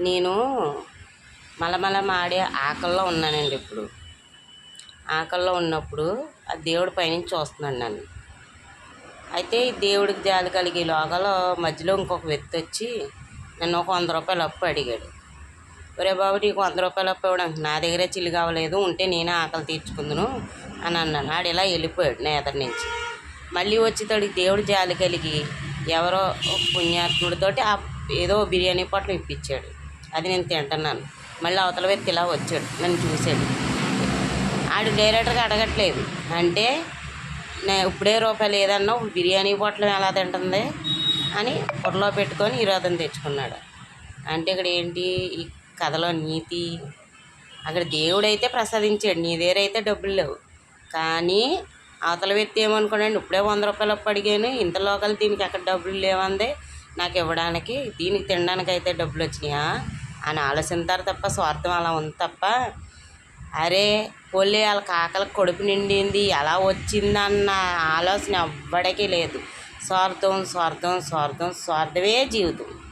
నేను మలమల మాడే ఆకల్లో ఉన్నానండి ఇప్పుడు. ఆకల్లో ఉన్నప్పుడు ఆ దేవుడి పైనుంచి చూస్తున్నాడు నన్ను. అయితే ఈ దేవుడికి జాలి కలిగే లోగలో మధ్యలో ఇంకొక వ్యక్తి వచ్చి నన్ను ఒక వంద రూపాయలు అప్పు అడిగాడు. ఒరే బాబు నీకు వంద రూపాయలు అప్పు ఇవ్వడానికి నా దగ్గరే చిల్లు కావలేదు ఉంటే నేనే ఆకలి తీర్చుకుందును అని అన్నాను. ఆడు ఇలా వెళ్ళిపోయాడు నా నుంచి. మళ్ళీ వచ్చేటోడికి దేవుడు జాలి కలిగి ఎవరో పుణ్యాత్ముడితోటి ఆ ఏదో బిర్యానీ పొట్లం ఇప్పించాడు. అది నేను తింటున్నాను. మళ్ళీ అవతల వ్యక్తి ఇలా వచ్చాడు నన్ను చూశాడు. ఆడు డైరెక్టర్గా అడగట్లేదు. అంటే నే ఇప్పుడే రూపాయలు ఏదన్నా బిర్యానీ పొట్లం ఎలా తింటుంది అని పొరలో పెట్టుకొని ఈరోజు తెచ్చుకున్నాడు. అంటే ఇక్కడ ఏంటి ఈ కథలో నీతి అక్కడ దేవుడు అయితే ప్రసాదించాడు నీ దగ్గర అయితే డబ్బులు లేవు. కానీ అవతల వ్యక్తి ఏమనుకోండి ఇప్పుడే వంద రూపాయలు అప్పు అడిగాను ఇంత లోకల్ దీనికి ఎక్కడ డబ్బులు లేవంది నాకు ఇవ్వడానికి దీనికి తినడానికి అయితే డబ్బులు వచ్చినాయా? అని ఆలోచిస్తారు తప్ప స్వార్థం అలా ఉంది తప్ప అరే పోలే వాళ్ళ కాకలకు కొడుకు నిండింది ఎలా వచ్చిందన్న ఆలోచన ఎవ్వడికి లేదు. స్వార్థం స్వార్థం స్వార్థం స్వార్థమే జీవితం.